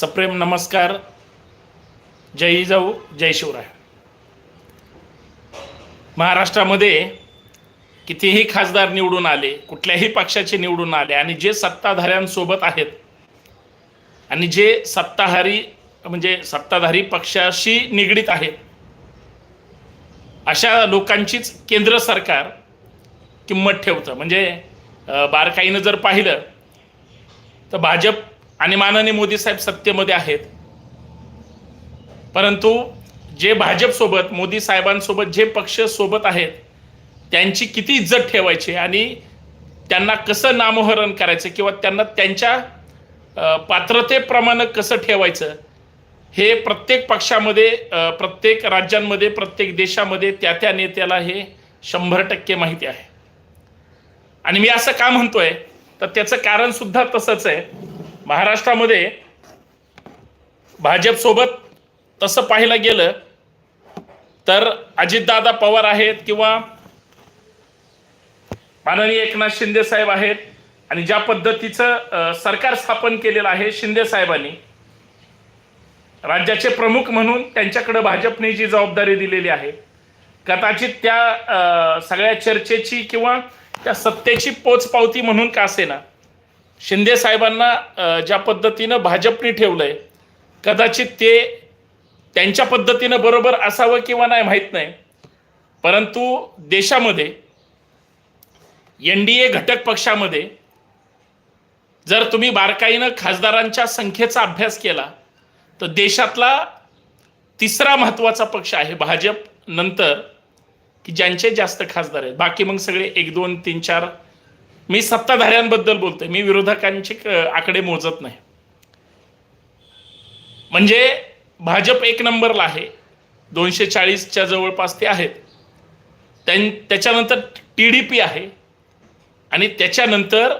सप्रेम नमस्कार. जय जाऊ जय शिवराय. महाराष्ट्रामध्ये कितीही खासदार निवडून आले कुठल्याही पक्षाचे निवडून आले आणि जे सत्ताधाऱ्यांसोबत आहेत आणि जे सत्ताधारी म्हणजे सत्ताधारी पक्षाशी निगडीत आहेत अशा लोकांचीच केंद्र सरकार किंमत ठेवतं. म्हणजे बारकाईनं जर पाहिलं तर भाजप आणि माननीय मोदी साहेब सत्तेमध्ये आहेत. परंतु जे भाजपसोबत मोदी साहेबांसोबत जे पक्ष सोबत आहेत त्यांची किती इज्जत ठेवायची आणि त्यांना कसं नामोहरण करायचं किंवा त्यांना त्यांच्या पात्रतेप्रमाणे कसं ठेवायचं हे प्रत्येक पक्षामध्ये प्रत्येक राज्यांमध्ये प्रत्येक देशामध्ये त्या त्या नेत्याला हे शंभर टक्के माहिती आहे. आणि मी असं का म्हणतोय? तर त्याचं कारणसुद्धा तसंच आहे. महाराष्ट्रामध्ये भाजपसोबत तसं पाहायला गेलं तर अजितदादा पवार आहेत किंवा माननीय एकनाथ शिंदे साहेब आहेत आणि ज्या पद्धतीचं सरकार स्थापन केलेलं आहे शिंदे साहेबांनी राज्याचे प्रमुख म्हणून त्यांच्याकडे भाजपने जी जबाबदारी दिलेली आहे कदाचित त्या सगळ्या चर्चेची किंवा त्या सत्तेची पोचपावती म्हणून का असेना शिंदे साहेबांना ज्या पद्धतीनं भाजपने ठेवलंय कदाचित ते त्यांच्या पद्धतीनं बरोबर असावं किंवा नाही माहीत नाही. परंतु देशामध्ये एन डी ए घटक पक्षामध्ये जर तुम्ही बारकाईनं खासदारांच्या संख्येचा अभ्यास केला तर देशातला तिसरा महत्त्वाचा पक्ष आहे भाजप नंतर की ज्यांचे जास्त खासदार आहेत. बाकी मग सगळे एक दोन तीन चार मी सत्ताधाऱ्यांबद्दल बोलतोय. मी विरोधकांचे आकडे मोजत नाही. म्हणजे भाजप एक नंबरला आहे. दोनशे चाळीसच्या जवळपास ते आहेत. त्यां त्याच्यानंतर टी डी पी आहे. आणि त्याच्यानंतर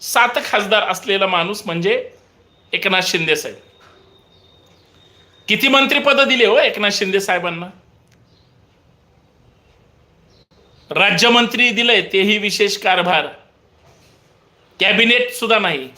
सात खासदार असलेला माणूस म्हणजे एकनाथ शिंदे साहेब. किती मंत्रिपदं दिली हो एकनाथ शिंदे साहेबांना? राज्यमंत्री दिलंय तेही विशेष कारभार. कॅबिनेट सुद्धा नाही.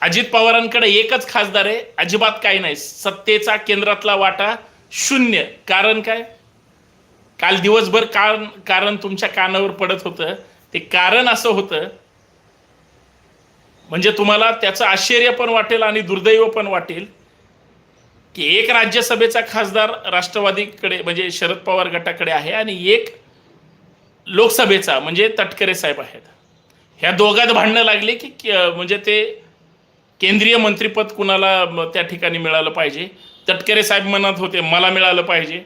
अजित पवारांकडे एकच खासदार आहे अजिबात काही नाही. सत्तेचा केंद्रातला वाटा शून्य. कारण काय? काल दिवसभर कारण कारण तुमच्या कानावर पडत होतं. ते कारण असं होतं. म्हणजे तुम्हाला त्याचं आश्चर्य पण वाटेल आणि दुर्दैव पण वाटेल की एक राज्यसभेचा खासदार राष्ट्रवादीकडे म्हणजे शरद पवार गटाकडे आहे आणि एक लोकसभेचा म्हणजे तटकरे साहेब आहेत. ह्या दोघात भांडणं लागली की म्हणजे ते केंद्रीय मंत्रिपद कुणाला त्या ठिकाणी मिळालं पाहिजे? तटकरे साहेब म्हणत होते मला मिळालं पाहिजे.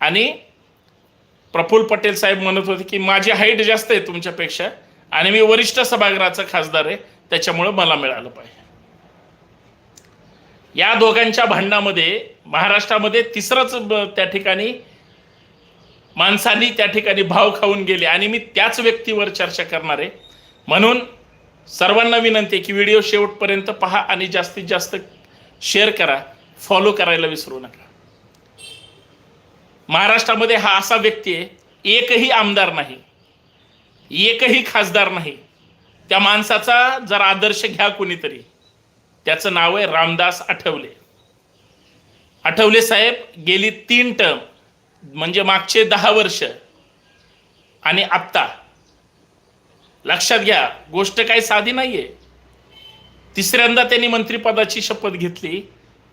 आणि प्रफुल्ल पटेल साहेब म्हणत होते की माझी हाईट जास्त आहे तुमच्यापेक्षा आणि मी वरिष्ठ सभागृहाचा खासदार आहे त्याच्यामुळं मला मिळालं पाहिजे. या दोघांच्या भांडणामध्ये महाराष्ट्रामध्ये तिसरंच त्या ठिकाणी माणसांनी त्या ठिकाणी भाव खाऊन गेले. आणि मी त्याच व्यक्तीवर चर्चा करणार आहे. म्हणून सर्वांना विनंती आहे की व्हिडिओ शेवटपर्यंत पहा आणि जास्तीत जास्त शेअर करा. फॉलो करायला विसरू नका. महाराष्ट्रामध्ये हा असा व्यक्ती आहे एकही आमदार नाही एकही खासदार नाही. त्या माणसाचा जर आदर्श घ्या कोणीतरी त्याचं नाव आहे रामदास आठवले. आठवले साहेब गेली तीन टर्म म्हणजे मागचे दहा वर्ष आणि आत्ता. लक्षात घ्या गोष्ट काही साधी नाहीये. तिसऱ्यांदा त्यांनी मंत्रिपदाची शपथ घेतली.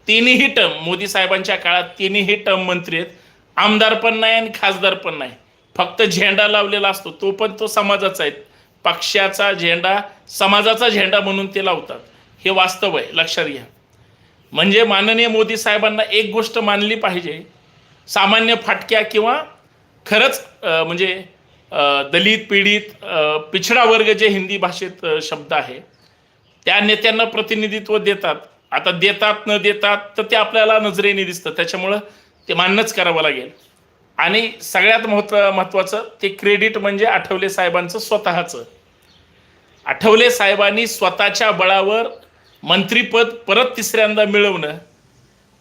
तिन्ही टर्म मोदी साहेबांच्या काळात तिन्ही टर्म मंत्री आहेत. आमदार पण नाही आणि खासदार पण नाही. फक्त झेंडा लावलेला असतो तो पण तो समाजाचा आहे. पक्षाचा झेंडा समाजाचा झेंडा म्हणून ते लावतात. हे वास्तव आहे लक्षात घ्या. म्हणजे माननीय मोदी साहेबांना एक गोष्ट मानली पाहिजे सामान्य फाटक्या किंवा खरंच म्हणजे दलित पीडित पिछडा वर्ग जे हिंदी भाषेत शब्द आहे त्या नेत्यांना प्रतिनिधित्व देतात. आता देतात न देतात तर ते आपल्याला नजरेने दिसतं. त्याच्यामुळं ते मान्यच करावं लागेल. आणि सगळ्यात महत्त्व महत्त्वाचं ते क्रेडिट म्हणजे आठवले साहेबांचं स्वतःचं. आठवले साहेबांनी स्वतःच्या बळावर मंत्रीपद परत तिसऱ्यांदा मिळवणं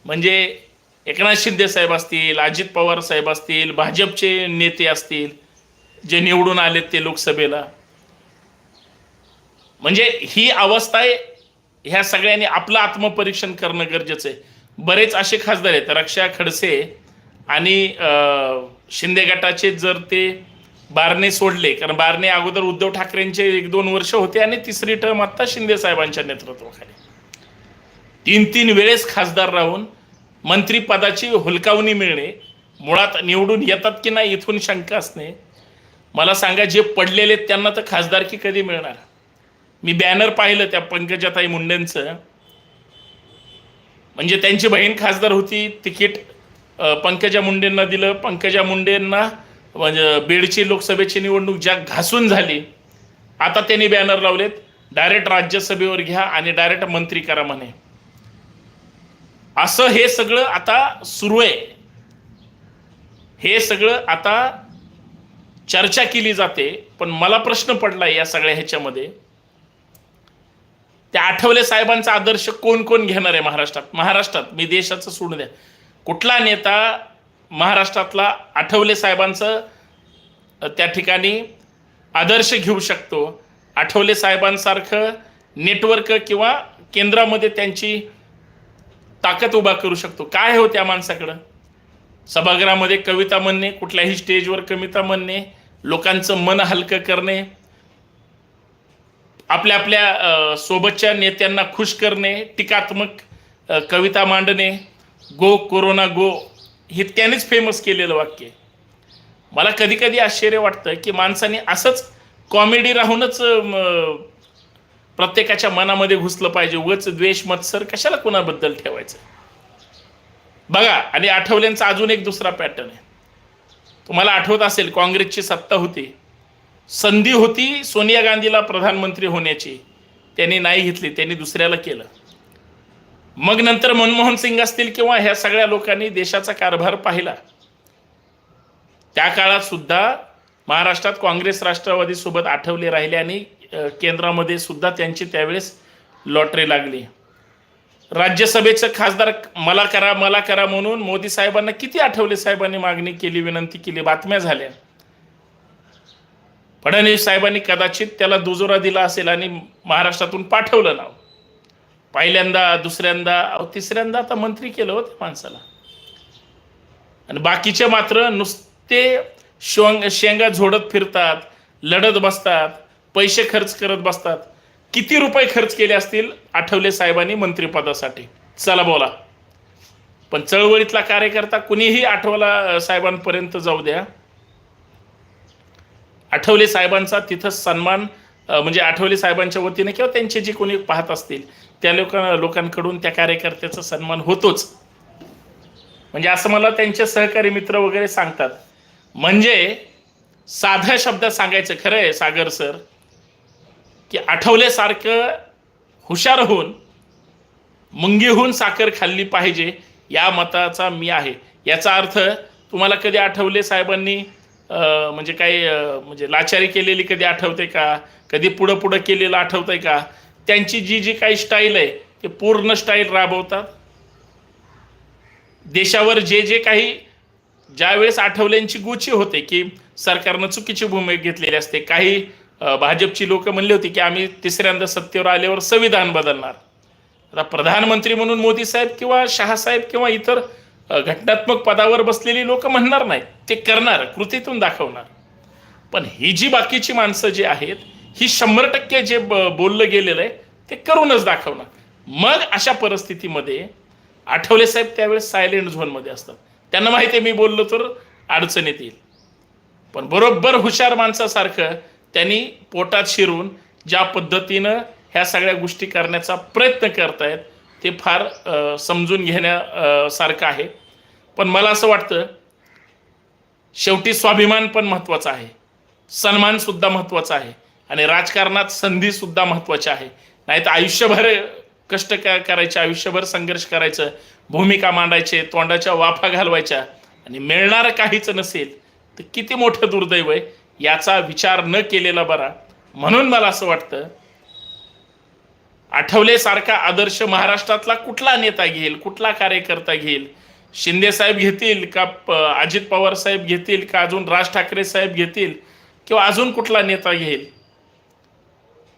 म्हणजे एकनाथ शिंदे साहेब असतील अजित पवार साहेब असतील भाजपचे नेते असतील जे निवडून आलेत ते लोकसभेला. म्हणजे ही अवस्था आहे ह्या सगळ्यांनी आपलं आत्मपरीक्षण करणं गरजेचं आहे. बरेच असे खासदार आहेत रक्षा खडसे आणि शिंदे गटाचे जर ते बारणे सोडले कारण बारणे अगोदर उद्धव ठाकरेंचे एक दोन वर्ष होते आणि तिसरी टर्म आता शिंदे साहेबांच्या नेतृत्वाखाली. तीन तीन वेळेस खासदार राहून मंत्रीपदाची हुलकावणी मिळणे मुळात निवडून येतात की नाही इथून शंका असणे मला सांगा जे पडलेले त्यांना तर खासदारकी कधी मिळणार? मी बॅनर पाहिलं त्या पंकजाताई मुंडेंचं. म्हणजे त्यांची बहीण खासदार होती तिकीट पंकजा मुंडेंना दिलं. पंकजा मुंडेंना म्हणजे बीडची लोकसभेची निवडणूक ज्या घासून झाली आता त्यांनी बॅनर लावलेत. डायरेक्ट राज्यसभेवर घ्या आणि डायरेक्ट मंत्री करा म्हणे. असं हे सगळं आता सुरू आहे. हे सगळं आता चर्चा केली जाते पण मला प्रश्न पडला या सगळ्या ह्याच्यामध्ये. त्या आठवले साहेबांचा आदर्श कोण कोण घेणार आहे महाराष्ट्रात? महाराष्ट्रात मी देशाचं सोडून द्या. कुठला नेता महाराष्ट्रातला आठवले साहेबांचं त्या ठिकाणी आदर्श घेऊ शकतो? आठवले साहेबांसारखं नेटवर्क किंवा केंद्रामध्ये त्यांची ताकद उभा करू शकतो काय हो त्या माणसाकडं सभागृहामध्ये कविता म्हणणे कुठल्याही स्टेजवर कविता म्हणणे लोकांचं मन हलकं करणे आपल्या आपल्या सोबतच्या नेत्यांना खुश करणे टीकात्मक कविता मांडणे गो कोरोना गो हे त्यानेच फेमस केलेलं वाक्य आहे. मला कधी कधी आश्चर्य वाटतं की माणसाने असंच कॉमेडी राहूनच प्रत्येकाच्या मनामध्ये घुसलं पाहिजे. उगच द्वेष मत्सर कशाला कोणाबद्दल ठेवायचं? बघा आणि आठवल्यांचा अजून एक दुसरा पॅटर्न आहे. तुम्हाला आठवत असेल काँग्रेसची सत्ता होती. संधी होती सोनिया गांधीला प्रधानमंत्री होण्याची. त्यांनी नाही घेतली त्यांनी दुसऱ्याला केलं. मग नंतर मनमोहन सिंग असतील किंवा ह्या सगळ्या लोकांनी देशाचा कारभार पाहिला. त्या काळात सुद्धा महाराष्ट्रात काँग्रेस राष्ट्रवादी सोबत आठवले राहिले आणि केंद्रामध्ये सुद्धा त्यांची त्यावेळेस लॉटरी लागली. राज्यसभेचं खासदार मला करा मला करा म्हणून मोदी साहेबांना किती आठवले? साहेबांनी मागणी केली विनंती केली बातम्या झाल्या. फडणवीस साहेबांनी कदाचित त्याला दुजोरा दिला असेल आणि महाराष्ट्रातून पाठवलं नाव. पहिल्यांदा दुसऱ्यांदा तिसऱ्यांदा आता मंत्री केलं होतं माणसाला. आणि बाकीचे मात्र नुसते शोंग शेंगा झोडत फिरतात लढत बसतात. पैसे खर्च करत बसतात. किती रुपये खर्च केले असतील? आठवले साहेबांनी मंत्रिपदासाठी. चला बोला. पण चळवळीतला कार्यकर्ता कुणीही आठवला साहेबांपर्यंत जाऊ द्या. आठवले साहेबांचा तिथं सन्मान म्हणजे आठवले साहेबांच्या वतीने किंवा त्यांचे जे कोणी पाहत असतील त्या लोकां लोकांकडून त्या कार्यकर्त्याचा सन्मान होतोच. म्हणजे असं मला त्यांचे सहकारी मित्र वगैरे सांगतात. म्हणजे साध्या शब्दात सांगायचं खरं आहे सागर सर की आठवल्यासारखं हुशार होऊन मुंगीहून साखर खाल्ली पाहिजे या मताचा मी आहे. याचा अर्थ तुम्हाला कधी आठवले साहेबांनी म्हणजे काही म्हणजे लाचारी केलेली कधी आठवते का? कधी पुढं पुढं केलेलं आठवतंय का? त्यांची जी जी काही स्टाईल आहे ते पूर्ण स्टाईल राबवतात. देशावर जे जे काही ज्यावेळेस आठवल्यांची गुची होते की सरकारनं चुकीची भूमिका घेतलेली असते काही भाजपची लोक म्हणली होती की आम्ही तिसऱ्यांदा सत्तेवर आल्यावर संविधान बदलणार. आता प्रधानमंत्री म्हणून मोदी साहेब किंवा शहासाहेब किंवा इतर घटनात्मक पदावर बसलेली लोक म्हणणार नाहीत. ते करणार कृतीतून दाखवणार. पण ही जी बाकीची माणसं जी आहेत ही शंभर टक्के जे ब- बोललं गेलेलं आहे ते करूनच दाखवणार. मग अशा परिस्थितीमध्ये आठवले साहेब त्यावेळेस सायलेंट झोनमध्ये असतात. त्यांना माहिती आहे मी बोललो तर अडचणीत येईल. पण बरोबर हुशार माणसासारखं त्यांनी पोटात शिरून ज्या पद्धतीनं ह्या सगळ्या गोष्टी करण्याचा प्रयत्न करतायत ते फार समजून घेण्यासारखं आहे. पण मला असं वाटतं शेवटी स्वाभिमान पण महत्त्वाचा आहे. सन्मानसुद्धा महत्त्वाचा आहे. आणि राजकारणात संधीसुद्धा महत्त्वाची आहे. नाही तर आयुष्यभर कष्ट करायचे आयुष्यभर संघर्ष करायचं भूमिका मांडायचे तोंडाच्या वाफा घालवायच्या आणि मिळणारं काहीच नसेल तर किती मोठं दुर्दैव आहे. याचा विचार न केलेला बरा. म्हणून मला असं वाटतं आठवलेसारखा आदर्श महाराष्ट्रातला कुठला नेता घेईल कुठला कार्यकर्ता घेईल? शिंदे साहेब घेतील का अजित पवार साहेब घेतील का अजून राज ठाकरे साहेब घेतील किंवा अजून कुठला नेता घेईल?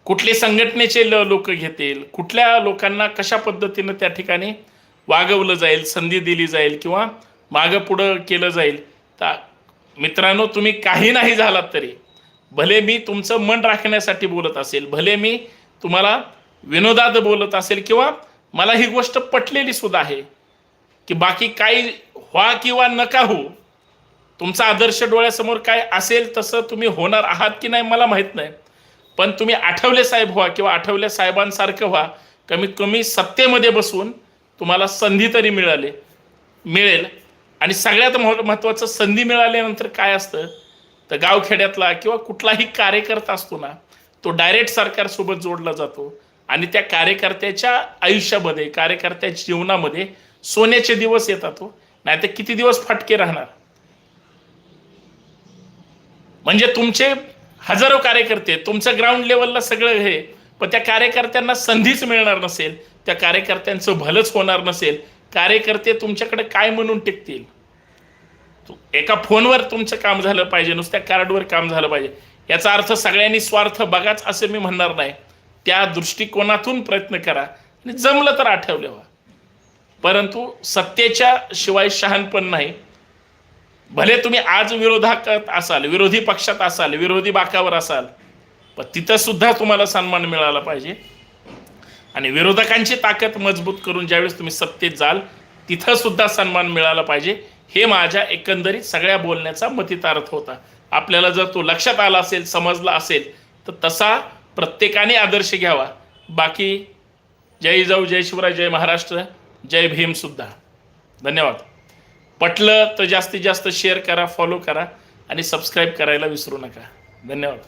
कुठले संघटनेचे लोक घेतील? कुठल्या लोकांना कशा पद्धतीनं त्या ठिकाणी वागवलं जाईल संधी दिली जाईल किंवा मागं पुढं केलं जाईल? तर मित्रांनो तुम्ही काही नाही झालात तरी भले मी तुमचं मन राखण्यासाठी बोलत असेल भले मी तुम्हाला विनोदात बोलत असेल किंवा मला ही गोष्ट पटलेली सुद्धा आहे की बाकी काही व्हा किंवा नका हो तुमचा आदर्श डोळ्यासमोर काय असेल तसं तुम्ही होणार आहात की नाही मला माहीत नाही. पण तुम्ही आठवले साहेब व्हा किंवा आठवले साहेबांसारखं व्हा कमीत कमी सत्तेमध्ये बसून तुम्हाला संधी तरी मिळाली मिळेल. आणि सगळ्यात मह- महत्त्वाचं संधी मिळाल्यानंतर काय असतं? तर गावखेड्यातला किंवा कुठलाही कार्यकर्ता असतो ना तो डायरेक्ट सरकारसोबत जोडला जातो. आणि त्या कार्यकर्त्याच्या आयुष्यामध्ये कार्यकर्त्याच्या जीवनामध्ये सोन्याचे दिवस येतात हो. नाही तर किती दिवस फाटके राहणार? म्हणजे तुमचे हजारो कार्यकर्ते तुमचं ग्राउंड लेवलला सगळं हे पण त्या कार्यकर्त्यांना संधीच मिळणार नसेल त्या कार्यकर्त्यांचं भलंच होणार नसेल कार्यकर्ते तुमच्याकडे काय म्हणून टिकतील? एका फोनवर तुमचं काम झालं पाहिजे नुसत्या कार्डवर काम झालं पाहिजे. याचा अर्थ सगळ्यांनी स्वार्थ बघाच असं मी म्हणणार नाही. त्या दृष्टिकोनातून प्रयत्न करा आणि जमलं तर आठवले व्हा. परंतु सत्तेच्या शिवाय शहाणपण नाही. भले तुम्ही आज विरोधात असाल विरोधी पक्षात असाल विरोधी बाकावर असाल पण तिथं सुद्धा तुम्हाला सन्मान मिळाला पाहिजे. आणि विरोधकांची ताकद मजबूत करून ज्यावेळेस तुम्ही सत्तेत जाल तिथं सुद्धा सन्मान मिळाला पाहिजे. हे माझ्या एकंदरीत सगळ्या बोलण्याचा मतितार्थ होता. आपल्याला जर तो लक्षात आला असेल समजला असेल तर तसा प्रत्येकाने आदर्श घ्यावा. बाकी जय जाऊ जय शिवराय जय महाराष्ट्र जय भीम सुद्धा. धन्यवाद. पटलं तर जास्तीत जास्त शेअर करा फॉलो करा आणि सबस्क्राईब करायला विसरू नका. धन्यवाद.